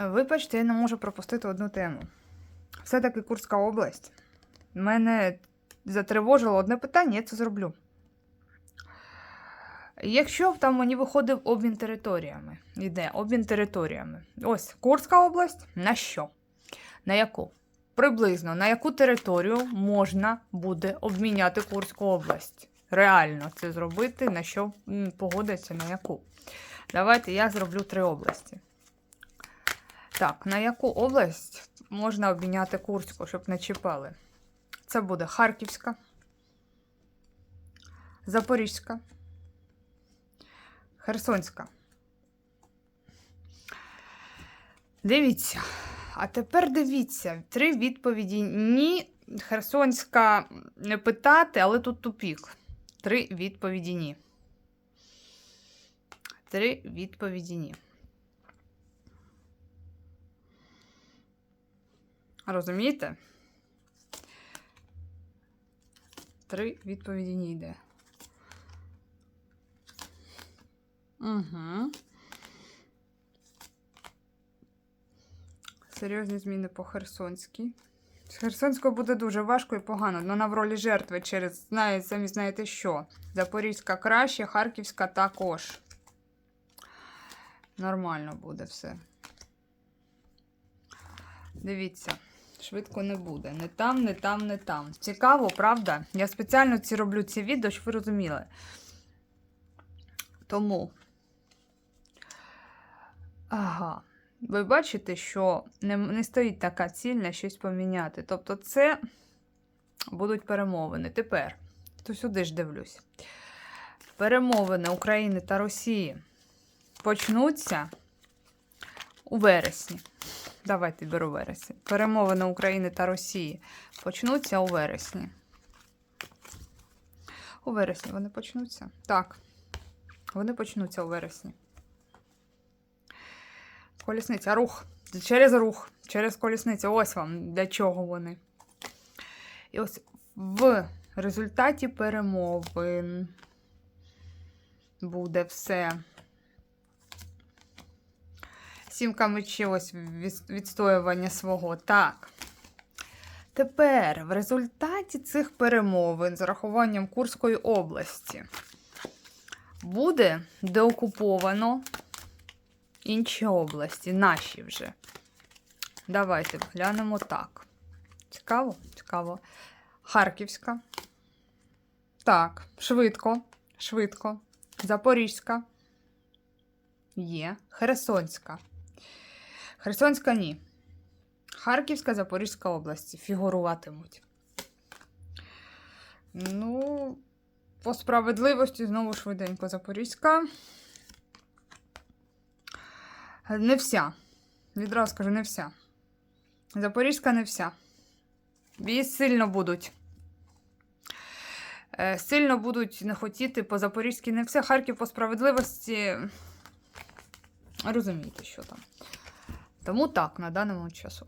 Вибачте, я не можу пропустити одну тему. Все-таки Курська область. Мене затривожило одне питання, я це зроблю. Якщо там мені виходив обмін територіями, іде обмін територіями. Ось Курська область на що? На яку? Приблизно на яку територію можна буде обміняти Курську область? Реально це зробити, на що погодиться, на яку? Давайте я зроблю три області. Так, на яку область можна обміняти Курську, щоб не чіпали? Це буде Харківська, Запорізька, Херсонська. Дивіться. А тепер дивіться, три відповіді. Ні, Херсонська не питати, але тут тупік. Три відповіді ні. Три відповіді ні. Розумієте? Три відповіді ні йде. Угу. Серйозні зміни по Херсонській. З Херсонською буде дуже важко і погано. Ну, вона в ролі жертви через знає, самі знаєте що. Запорізька краще, Харківська також. Нормально буде все. Дивіться, швидко не буде. Не там, не там, не там. Цікаво, правда? Я спеціально ці роблю ці відео, щоб ви розуміли. Тому. Ага. Ви бачите, що не, не стоїть така ціль на щось поміняти. Тобто, це будуть перемовини. Тепер, то сюди ж дивлюсь. Перемовини України та Росії почнуться у вересні. Давайте беру вересень. Перемовини України та Росії почнуться у вересні. У вересні вони почнуться? Так. Вони почнуться у вересні. Колісниця, рух. Через рух, через колісницю. Ось вам для чого вони. І ось в результаті перемовин буде все. Сімка мечів, ось відстоювання свого. Так. Тепер в результаті цих перемовин з урахуванням Курської області буде деокуповано інші області, наші вже. Давайте глянемо так. Цікаво? Цікаво. Харківська. Так, швидко, швидко. Запорізька. Є. Херсонська. Херсонська ні. Харківська, Запорізька області фігуруватимуть. Ну, по справедливості знову швиденько Запорізька. Не вся. Відразу скажу, не вся. Запорізька не вся. Її сильно будуть. Е, Сильно будуть не хотіти по Запорізькій не все. Харків по справедливості. Розумієте, що там. Тому так, на даному часу.